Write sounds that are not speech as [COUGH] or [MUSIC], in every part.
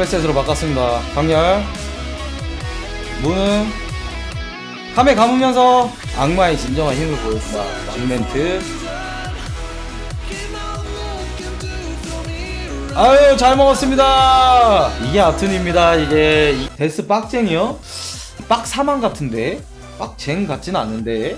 스페셋으로 바꿨습니다. 강렬. 무는 카메 감으면서 악마의 진정한 힘을 보여준다. 막멘트. 아유 잘 먹었습니다. 이게 아툰입니다. 이게 이- 데스 빡쟁이요? 빡사망 같은데? 빡쟁 같진 않은데?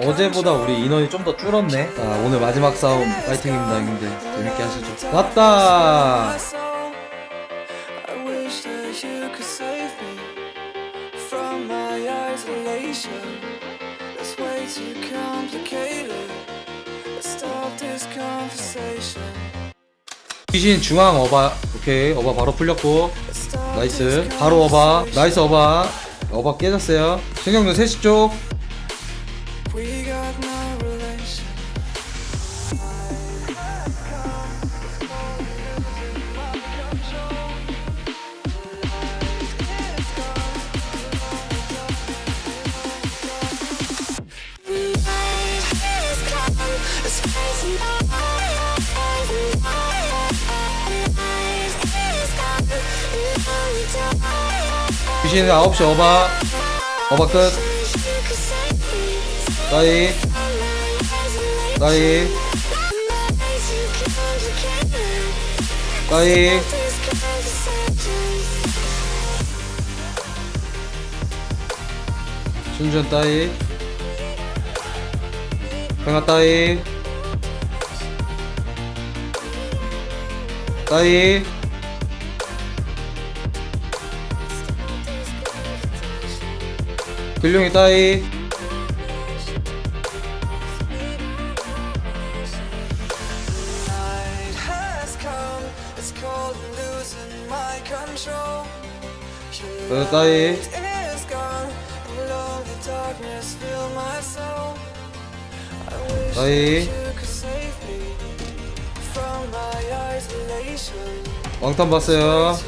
어제보다 우리 인원이 좀 더 줄었네. 자, 오늘 마지막 싸움 파이팅입니다, 형님들. 재밌게 하시죠. 왔다! 귀신 중앙 어바. 오케이, 어바 바로 풀렸고. 나이스. 바로 어바. 나이스 어바. 어바 깨졌어요. 신경도 3시 쪽. 귀신 9시 어바. 어바 끝. 따이. 따이. 따이. 순전 따이. 평화 따이. 따이. 근룡이 따이. 어, 따이. 따이. 왕탄 봤어요.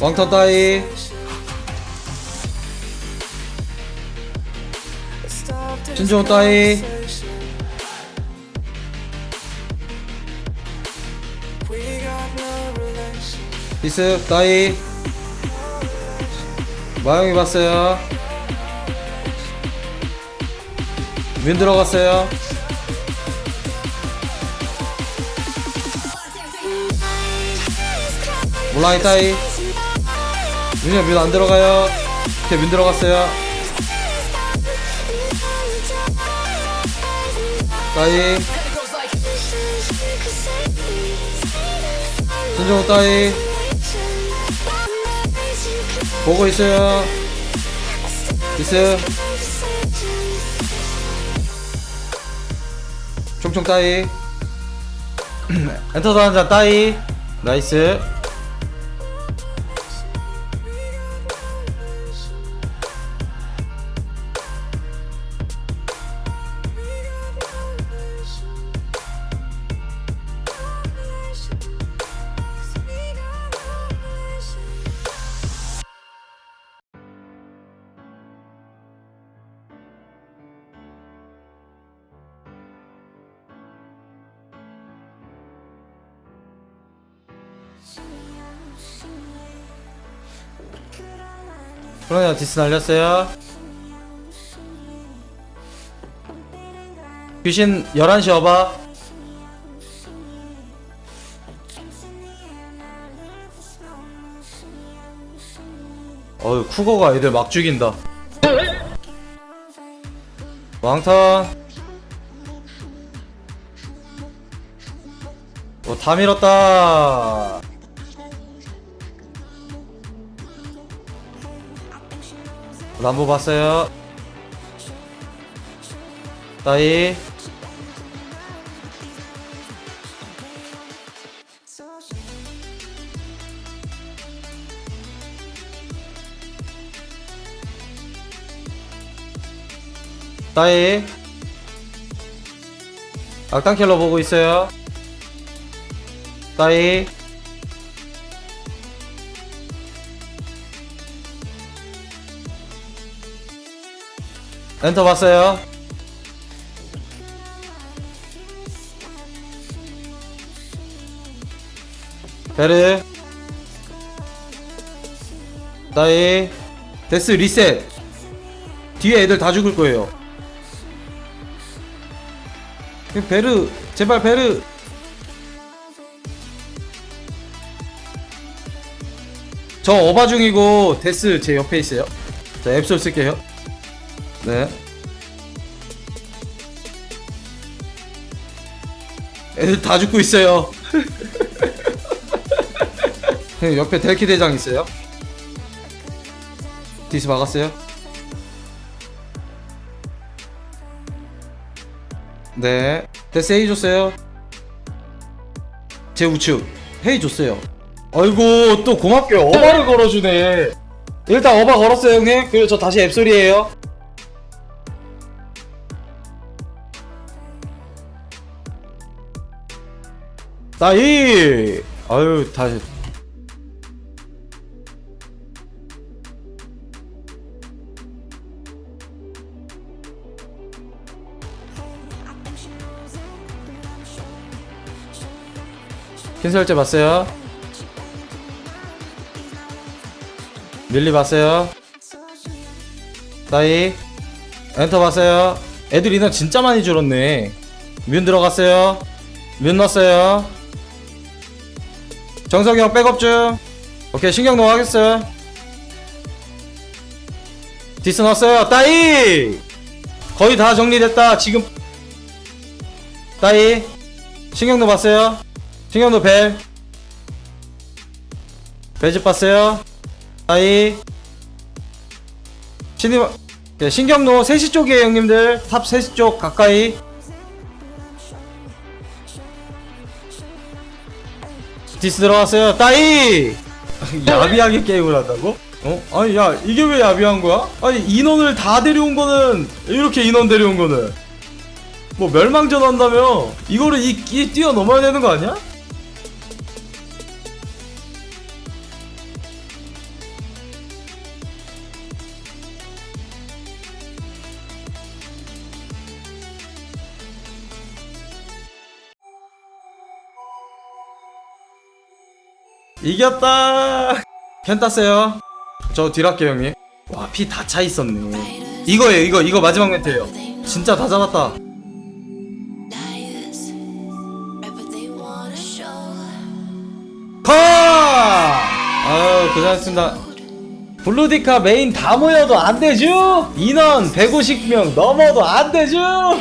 왕탄 따이. No relation. 디스 따이. 마영이 봤어요. 윈 들어갔어요. 몰라이 따이. 윤이 윈안 들어가요. 오케이 윈 들어갔어요. 따이. 순정호 따이. 보고 있어요. 디스. 총총 따이. 엔터도 한잔 따이. 나이스. 그러냐 디스 날렸어요. 귀신 11시 어봐. 어휴 쿠거가 애들 막 죽인다. 왕턴. 어, 다 밀었다. 남부 봤어요. 따이. 따이. 악당 킬러 보고 있어요. 따이. 엔터 봤어요. 베르. 나의 데스 리셋. 뒤에 애들 다 죽을 거예요. 베르. 제발 베르. 저 어바 중이고 데스 제 옆에 있어요. 자 앱솔 쓸게요. 네. 애들 다 죽고 있어요. [LAUGHS] 형, 옆에 델키 대장 있어요? 디스 막았어요? 네. 데스 헤이 줬어요. 제 우측. 헤이 줬어요. 아이고 또 고맙게 어바를 걸어주네. 일단 어바 걸었어요 형님. 그리고 저 다시 앱소리에요 나이 아유 다시 킨설제 봤어요? 밀리 봤어요? 따이 엔터 봤어요? 애들 인원 진짜 많이 줄었네 뮨 들어갔어요 뮨 넣었어요 정석이 형 백업 중. 오케이 신경 넣어가겠어요 디스 넣었어요. 따이! 거의 다 정리됐다. 지금. 따이. 신경도 봤어요. 신경도 벨. 배집 봤어요. 따이. 네, 신경로 3시 쪽이에요 형님들. 탑 3시 쪽 가까이 디스 들어왔어요 따이 야비하게 게임을 한다고? 어? 아니 야 이게 왜 야비한 거야? 아니 인원을 다 데려온 거는 이렇게 인원 데려온 거는 뭐 멸망전 한다며 이거를 이, 이 뛰어넘어야 되는 거 아니야? 이겼다 캔 땄어요 저 딜할게요 형님 와 피 다 차 있었네 이거예요 이거 이거 마지막 멘트예요 진짜 다 잡았다. 컷! 아유 고생하셨습니다 블루디카 메인 다 모여도 안 되죠? 인원 150명 넘어도 안 되죠? [LAUGHS]